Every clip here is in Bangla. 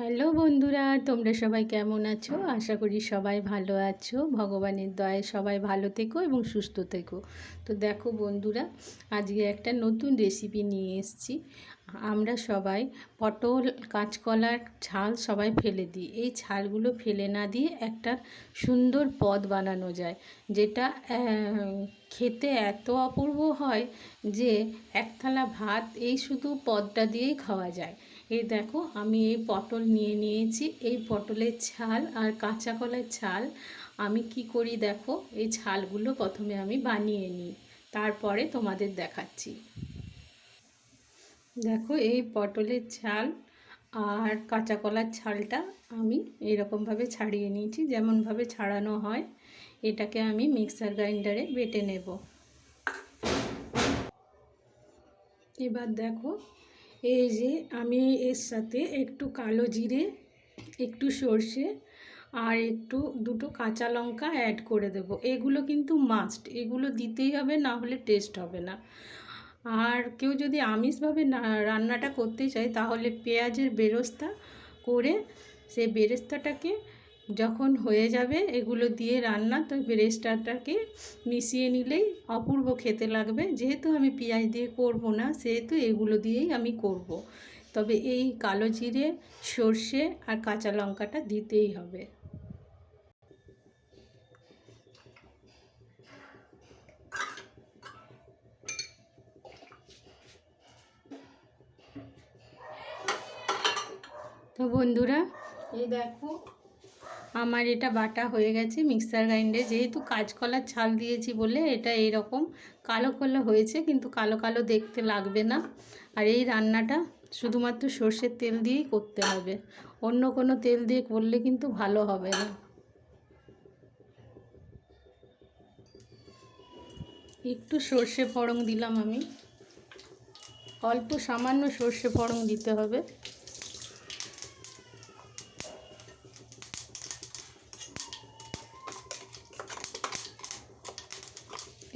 হ্যালো বন্ধুরা, তোমরা সবাই কেমন আছো? আশা করি সবাই ভালো আছো। ভগবানের দয়ায় সবাই ভালো থেকো এবং সুস্থ থেকো। তো দেখো বন্ধুরা, আজকে একটা নতুন রেসিপি নিয়ে এসেছি। আমরা সবাই পটল, কাঁচকলার ছাল সবাই ফেলে দিই। এই ছালগুলো ফেলে না দিয়ে একটা সুন্দর পদ বানানো যায়, যেটা খেতে এত অপূর্ব হয় যে এক থালা ভাত এই শুধু পদটা দিয়েই খাওয়া যায়। এই দেখো, আমি এই পটল নিয়ে নিয়েছি। এই পটলের ছাল আর কাঁচা কলার ছাল আমি কি করি দেখো, এই ছালগুলো প্রথমে আমি বানিয়ে নিই, তারপরে তোমাদের দেখাচ্ছি। দেখো, এই পটলের ছাল আর কাঁচা কলার ছালটা আমি এরকমভাবে ছাড়িয়ে নিয়েছি, যেমনভাবে ছাড়ানো হয়, এটাকে আমি মিক্সার গ্রাইন্ডারে বেটে নেব। এবার দেখো এই যে আমি এর সাথে একটু কালো জিরে, একটু সর্ষে আর একটু দুটো কাঁচা লঙ্কা অ্যাড করে দেব। এগুলো কিন্তু মাস্ট এগুলো দিতেই হবে, না হলে টেস্ট হবে না। আর কেউ যদি আমিষভাবে না, রান্নাটা করতে চায়, তাহলে পেঁয়াজের বেরস্তা করে সেই বেরেস্তাটাকে যখন হয়ে যাবে এগুলো দিয়ে রান্না, তো বেরেস্তাটাকে মিশিয়ে নিলেই অপূর্ব খেতে লাগবে যেহেতু আমি পেঁয়াজ দিয়ে করব না, সেহেতু এগুলো দিয়েই আমি করব। তবে এই কালো জিরে, সর্ষে আর কাঁচা লঙ্কাটা দিতেই হবে তো বন্ধুরা, এই দেখো আমার এটা বাটা হয়ে গেছে মিক্সার গ্রাইন্ডে যেহেতু কাঁচকলার ছাল দিয়েছি বলে এটা এইরকম কালো কালো হয়েছে, কিন্তু কালো কালো দেখতে লাগবে না। আর এই রান্নাটা শুধুমাত্র সর্ষের তেল দিয়েই করতে হবে। অন্য কোনো তেল দিয়ে করলে কিন্তু ভালো হবে না। একটু সর্ষে ফড়ং দিলাম আমি। অল্প সামান্য সর্ষে ফড়ং দিতে হবে।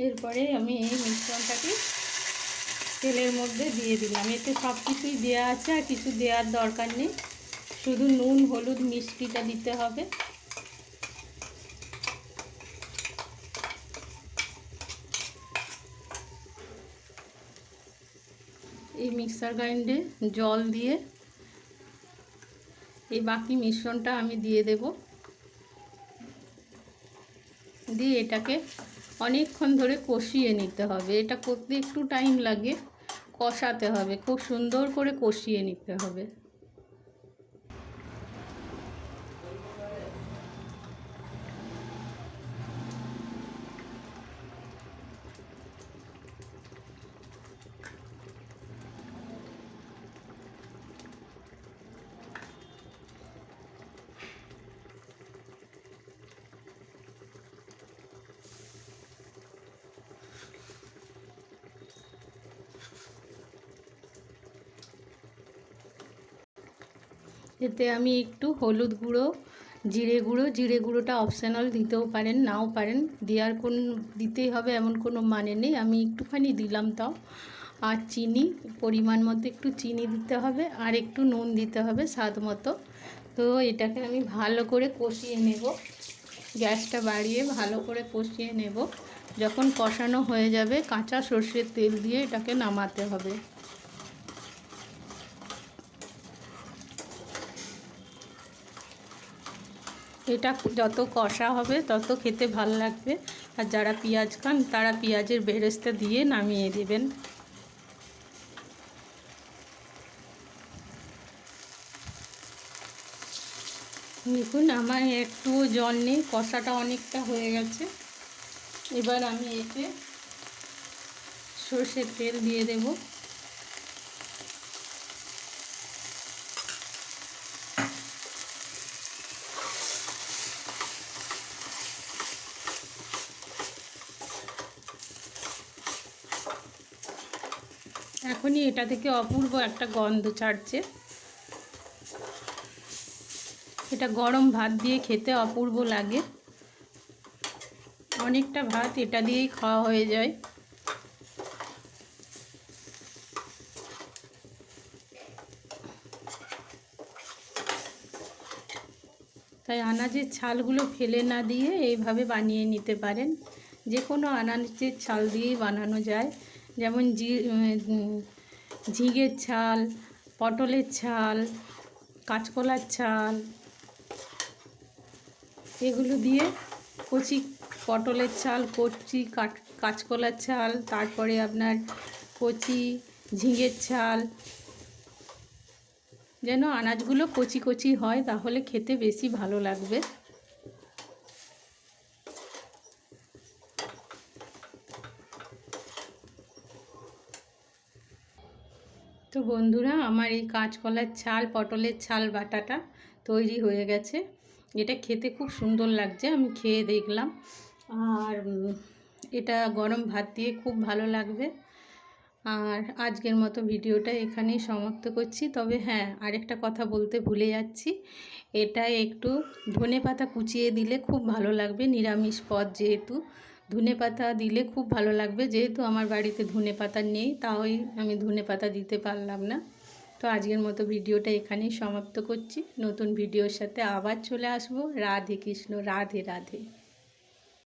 এরপরে আমি এই মিশ্রণটাকে তেলের মধ্যে দিয়ে দিলাম। এতে সব কিছুই দেওয়া আছে আর কিছু দেওয়ার দরকার নেই। শুধু নুন, হলুদ, মিষ্টিটা দিতে হবে। এই মিক্সার গ্রাইন্ডে জল দিয়ে এই বাকি মিশ্রণটা আমি দিয়ে দেব। দিয়ে এটাকে অনেকক্ষণ ধরে কষিয়ে নিতে হবে। এটা করতে একটু টাইম লাগে। কষাতে হবে। খুব সুন্দর করে কষিয়ে নিতে হবে। এতে আমি একটু হলুদ গুঁড়ো, জিরে গুঁড়ো, জিরে গুঁড়োটা অপশানাল দিতেও পারেন, নাও পারেন। দেওয়ার কোন, দিতেই হবে এমন কোনো মানে নেই। আমি একটুখানি দিলাম তাও। আর চিনি, পরিমাণ মতো একটু চিনি দিতে হবে আর একটু নুন দিতে হবে স্বাদ মতো। তো এটাকে আমি ভালো করে কষিয়ে নেব। গ্যাসটা বাড়িয়ে ভালো করে কষিয়ে নেব। যখন কষানো হয়ে যাবে, কাঁচা সর্ষের তেল দিয়ে এটাকে নামাতে হবে। এটা যত কষা হবে, তত খেতে ভালো লাগবে। আর যারা পেঁয়াজ খান, তারা পেঁয়াজের বেরেস্তা দিয়ে নামিয়ে দেবেন। দেখুন, আমার একটু জল নেই, কষাটা অনেকটা হয়ে গেছে। এবার আমি এতে সর্ষের তেল দিয়ে দেবো। এখনই এটা থেকে অপূর্ব একটা গন্ধ ছাড়ছে। এটা গরম ভাত দিয়ে খেতে অপূর্ব লাগে। অনেকটা ভাত এটা দিয়েই খাওয়া হয়ে যায়। তাই আনাজের ছালগুলো ফেলে না দিয়ে এইভাবে বানিয়ে নিতে পারেন। যে কোনো আনাজের ছাল দিয়েই বানানো যায়। যেমন জি ঝিঙের ছাল, পটলের ছাল, কাঁচকলার ছাল, এগুলো দিয়ে কচি পটলের ছাল, কচি কাঁচকলার ছাল, তারপরে আপনার কচি, ঝিঙের ছাল, যেন আনাজগুলো কচি কচি হয়, তাহলে খেতে বেশি ভালো লাগবে। তো বন্ধুরা, আমার এই কাঁচকলার ছাল, পটলের ছাল, বাটাটা তৈরি হয়ে গেছে। এটা খেতে খুব সুন্দর লাগছে, আমি খেয়ে দেখলাম। আর এটা গরম ভাত দিয়ে খুব ভালো লাগবে। আর আজকের মতো ভিডিওটা এখানেই সমাপ্ত করছি। তবে হ্যাঁ আরেকটা কথা বলতে ভুলে যাচ্ছি। এটা একটু ধনে পাতা কুচিয়ে দিলে খুব ভালো লাগবে, নিরামিষ পদ যেহেতু। ধনে পাতা দিলে খুব ভালো লাগবে। যেহেতু আমার বাড়িতে ধনে পাতা নেই, তাই আমি ধনে পাতা দিতে পারলাম না। তো আজকের মতো ভিডিওটা এখানেই সমাপ্ত করছি। নতুন ভিডিওর সাথে আবার চলে আসব। রাধে কৃষ্ণ, রাধে রাধে।